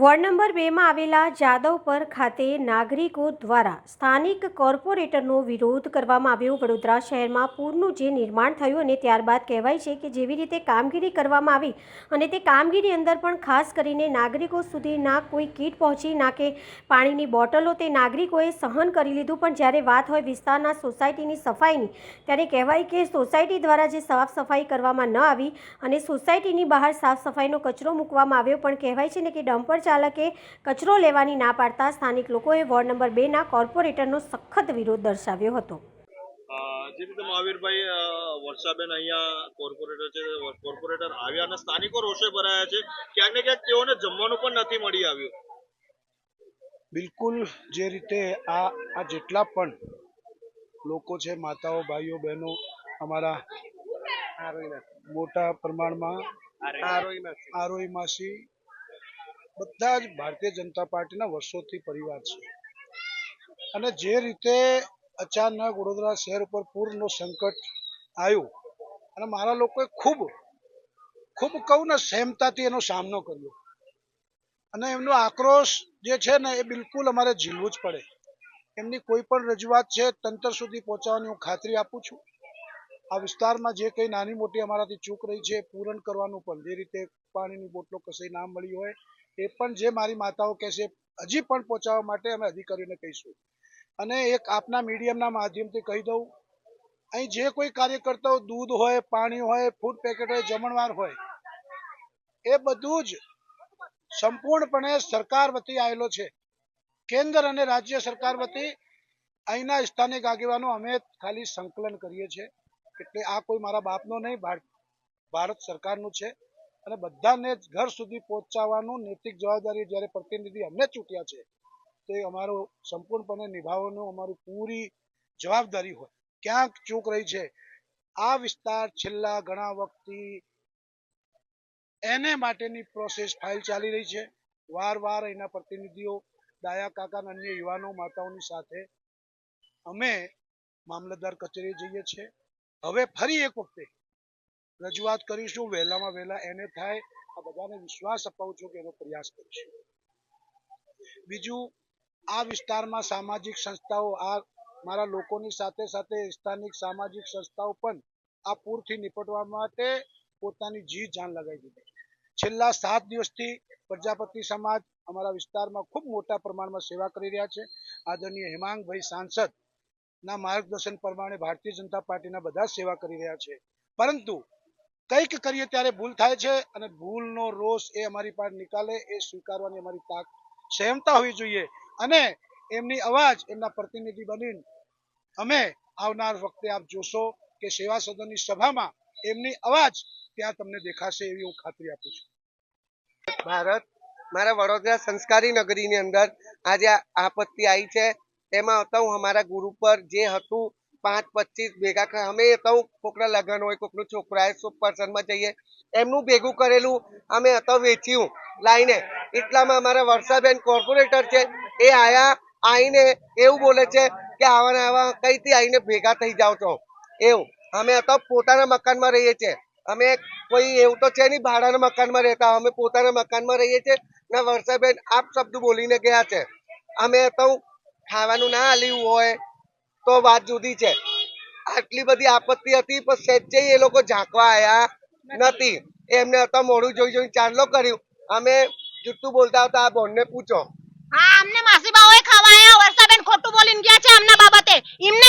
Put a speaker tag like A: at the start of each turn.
A: Ward number બેમાં આવેલા જાદવપર ખાતે નાગરિકો દ્વારા સ્થાનિક કોર્પોરેટરનો વિરોધ કરવામાં આવ્યો. વડોદરા શહેરમાં પૂરનું જે નિર્માણ થયું અને ત્યારબાદ કહેવાય છે કે જેવી રીતે કામગીરી કરવામાં આવી અને તે કામગીરી અંદર પણ ખાસ કરીને નાગરિકો સુધી ના કોઈ કીટ પહોંચી, ના કે પાણીની બોટલો તે નાગરિકોએ સહન કરી લીધું. પણ જ્યારે વાત હોય વિસ્તારના સોસાયટીની સફાઈની, ત્યારે કહેવાય કે સોસાયટી દ્વારા જે સાફ સફાઈ કરવામાં ન આવી અને સોસાયટીની બહાર સાફ સફાઈનો કચરો મૂકવામાં આવ્યો. પણ કહેવાય છે ને કે ડમ્પર ચાલકે કચરો લેવાની ના પાડતા સ્થાનિક લોકોએ વોર્ડ નંબર બેના કોર્પોરેટરનો સખત વિરોધ દર્શાવ્યો હતો.
B: જે રીતે મહાવીરભાઈ વર્ષાબેન અહીંયા કોર્પોરેટર છે કોર્પોરેટર આવ્યા અને સ્થાનિકો રોષે ભરાયા છે ક્યાંક ને ક્યાંક તેઓને જમવાનું પણ નથી મળી આવ્યું.
C: બિલકુલ જે રીતે આ આ જેટલા પણ લોકો છે માતાઓ ભાઈઓ બહેનો અમારા મોટા પ્રમાણમાં આરોઈ માસી બધા જ ભારતીય જનતા પાર્ટીના વર્ષોથી પરિવાર છે. અને જે રીતે અચાનક વડોદરા શહેર ઉપર પૂરનો સંકટ આવ્યું અને મારા લોકોએ ખૂબ ખૂબ કહું ને સહેમતાથી એનો સામનો કર્યો. અને એમનો આક્રોશ જે છે ને એ બિલકુલ અમારે ઝીલવું જ પડે. એમની કોઈ પણ રજૂઆત છે તંત્ર સુધી પહોંચાડવાની હું ખાતરી આપું છું. આ વિસ્તારમાં જે કંઈ નાની મોટી અમારાથી ચૂક રહી છે પૂરણ કરવાનું પણ, જે રીતે પાણીની બોટલો કશે ના મળી હોય એ પણ જે મારી માતાઓ કહે છે, હજી પણ પહોંચાડવા માટે અમે અધિકારીઓને કહીશું. અને એક આપના મીડિયમના માધ્યમથી કહી દઉં, અહીં જે કોઈ કાર્યકર્તાઓ દૂધ હોય, પાણી હોય ફૂડ પેકેટ હોય, જમણવાર હોય, એ બધું જ સંપૂર્ણપણે સરકાર વતી આવેલો છે. કેન્દ્ર અને રાજ્ય સરકાર વતી અહીંના સ્થાનિક આગેવાનો અમે ખાલી સંકલન કરીએ છીએ. એટલે આ કોઈ મારા બાપનો નહીં ભાર- ભારત સરકારનું છે. અને બધાને ઘર સુધી પહોંચાડવાનું નૈતિક જવાબદારી જ્યારે પ્રતિનિધિ અમને ચૂંટ્યા છે, તો એ અમારો સંપૂર્ણપણે નિભાવવાનું, અમારી પૂરી જવાબદારી હોય. ક્યાંક ચૂક રહી છે. આ વિસ્તાર છેલ્લા ઘણા વખતથી એને માટેની પ્રોસેસ ફાઇલ ચાલી રહી છે. વાર વાર એના પ્રતિનિધિઓ, દાયા કાકા અને અન્ય યુવાનો માતાઓની સાથે અમે મામલતદાર કચેરી જઈએ છીએ. હવે ફરી એક વખતે રજૂઆત કરીશું, વહેલામાં વહેલા એને થાય. આ બધાને વિશ્વાસ અપાવું છું કે એનો પ્રયાસ કરીશું. બીજું, આ વિસ્તારમાં સામાજિક સંસ્થાઓ, આ મારા લોકોની સાથે સાથે સ્થાનિક સામાજિક સંસ્થાઓ પણ આ પૂરથી નિપટવા માટે પોતાની જી જાન લગાવી દીધી છેલ્લા સાત દિવસથી પ્રજાપતિ સમાજ અમારા વિસ્તારમાં ખૂબ મોટા પ્રમાણમાં સેવા કરી રહ્યા છે. આદરણીય હેમાંગભાઈ સાંસદ ના માર્ગદર્શન પ્રમાણે ભારતીય જનતા પાર્ટીના બધા સેવા કરી રહ્યા છે. પરંતુ કંઈક કરીએ ત્યારે ભૂલ થાય છે અને ભૂલનો રોષ એ અમારી પાસે નિકાલે એ સ્વીકારવાની અમારી તાક સહેમતા હોવી જોઈએ. અને એમની અવાજ, એમના પ્રતિનિધિ બનીને અમે આવનાર વખતે આપ જોશો કે સેવા સદનની સભામાં એમની અવાજ ત્યાં તમને દેખાશે એવી હું ખાતરી આપું છું.
D: ભારત, મારા વડોદરા સંસ્કારી નગરીની અંદર આજે આપત્તિ આવી છે. એમાં હતા હું અમારા ગુરુ પર જે હતું પાંચ પચીસ ભેગા અમે હું કોકના લગ્ન હોય, કોકનું છોકરા શુભ પ્રસંગમાં જઈએ. એમનું ભેગું કરેલું અમે હતા વેચ્યું લાઈને. એટલામાં અમારા વર્ષાબેન કોર્પોરેટર છે, એ આયા, આઈને એવું બોલે છે કે આવા ને આવા કઈથી આઈને ભેગા થઈ જાવ છો. એવું. અમે હતા પોતાના મકાનમાં રહીએ છીએ. અમે કોઈ એવું તો છે નહીં, ભાડાના મકાનમાં રહેતા. અમે પોતાના મકાનમાં રહીએ છીએ. ને વર્ષાબેન આપ શબ્દ બોલીને ગયા છે. અમે તો ખાવાનું ના આલ્યું હોય તો વાત જુદી છે. આટલી બધી આપત્તિ હતી, પણ સહેજે એ લોકો ઝાંકવા આયા નથી. એમને હતા મોડું જોઈ જોઈ ચાંદલો કર્યું. અમે જુઠ્ઠું બોલતા હતા આ બોનને પૂછો.
E: હા, અમને માસી બાઓએ ખવાયા વર્ષાબેન ખોટું બોલીને ગયા છે અમને બાબતે. એમને